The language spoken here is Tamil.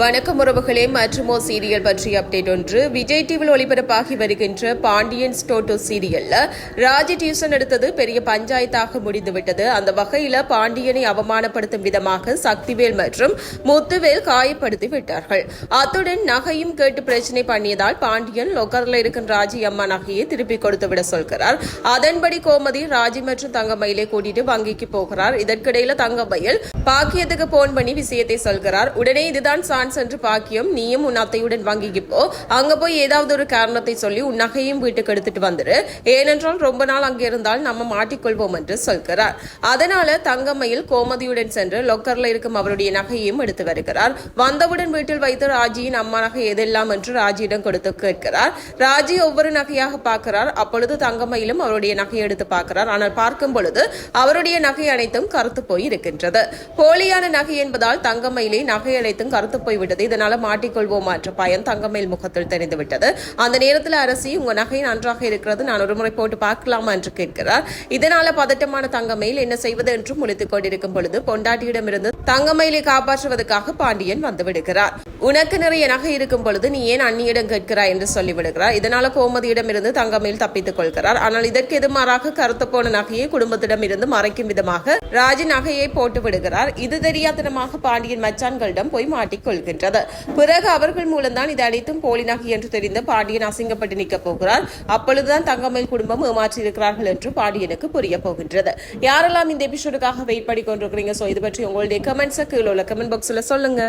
வணக்கம் உறவுகளே மற்றுமோ சீரியல் பற்றிய அப்டேட் ஒன்று. விஜய் டிவியில் ஒளிபரப்பாகி வருகின்ற பாண்டியன் ஸ்டோட்டோ சீரியல்ல ராஜி டியூசன் எடுத்தது பெரிய பஞ்சாயத்தாக முடிந்துவிட்டது. அந்த வகையில பாண்டியனை அவமானப்படுத்தும் விதமாக சக்திவேல் மற்றும் முத்துவேல் காயப்படுத்தி விட்டார்கள். அத்துடன் நகையும் கேட்டு பிரச்சனை பண்ணியதால் பாண்டியன் லொக்கர்ல இருக்கும் ராஜி அம்மா நகையை திருப்பி கொடுத்து விட சொல்கிறார். அதன்படி கோமதி ராஜி மற்றும் தங்கமயிலை கூட்டிட்டு வங்கிக்கு போகிறார். இதற்கிடையில தங்கமயில் பாக்கியத்துக்கு போன் பண்ணி விஷயத்தை சொல்கிறார். உடனே இதுதான் நான் சென்று பாக்கியம் நீயும் உன் அத்தையுடன் வங்கிக்கு போ. அங்க போய் ஏதாவது ஒரு காரணத்தை சொல்லி உன் நகையும் வீட்டுக்கு எடுத்துட்டு வந்துரு. ஏனென்றால் ரொம்ப நாள் அங்கே இருந்தால் நம்ம மாட்டிக்கொள்வோம் என்று சொல்கிறார். அதனால தங்கம்மையில் கோமதியுடன் சென்று லொக்கர்ல இருக்கும் அவருடைய நகையையும் எடுத்து வருகிறார். வந்தவுடன் வீட்டில் வைத்து ராஜியின் அம்மா நகை எதெல்லாம் என்று ராஜியிடம் கொடுத்து கேட்கிறார். ராஜி ஒவ்வொரு நகையாக பார்க்கிறார். அப்பொழுது தங்கம்மையிலும் அவருடைய நகையை எடுத்து பார்க்கிறார். ஆனால் பார்க்கும் பொழுது அவருடைய நகை அனைத்தும் கருத்து போய் இருக்கின்றது போலியான நகை என்பதால் தங்கம்மையிலே நகை அனைத்தும் கருத்து போய் போய்விட்டது. இதனால மாட்டிக்கொள்வோமா என்ற பயம் தங்கமேல் முகத்தில் தெரிந்துவிட்டது. அந்த நேரத்தில் அரசி உங்க நகை நன்றாக இருக்கிறது நான் ஒரு முறை போட்டு பார்க்கலாமா? என்று கேட்கிறார். இதனால பதட்டமான தங்கமயில் என்ன செய்வது என்று முடித்துக் கொண்டிருக்கும் பொழுது பொண்டாட்டியிடமிருந்து தங்கமயிலை காப்பாற்றுவதற்காக பாண்டியன் வந்துவிடுகிறார் உனக்கு நிறைய நகை இருக்கும் பொழுது நீ ஏன் அண்ணியிடம் கேட்கிறாய்? என்று சொல்லிவிடுகிறார் இதனால கோமதியிடமிருந்து தங்கமயில் தப்பித்துக் கொள்கிறார். ஆனால் இதற்கு எதிர்மாறாக கருத்து போன நகையை குடும்பத்திடம் இருந்து மறைக்கும் விதமாக ராஜி நகையை போட்டு விடுகிறார். இது தெரியாதனமாக பாண்டியன் மச்சான்களிடம் போய் மாட்டிக்கொள்கிறார். மாட்டிக்கொள்கின்றது பிறகு அவர்கள் மூலம்தான் இது அனைத்தும் போலி என்று தெரிந்து பாண்டியன் அசிங்கப்பட்டு நிற்கப் போகிறார். அப்பொழுதுதான் தங்கமயில் குடும்பம் ஏமாற்றி இருக்கிறார்கள் என்று பாண்டியனுக்கு புரிய போகின்றது. யாரெல்லாம் இந்த எபிசோடுக்காக வெயிட் பண்ணி கொண்டிருக்கிறீங்க? சோ இது பற்றி உங்களுடைய கமெண்ட்ஸை கீழே உள்ள கமெண்ட் பாக்ஸ்ல சொல்லுங்க.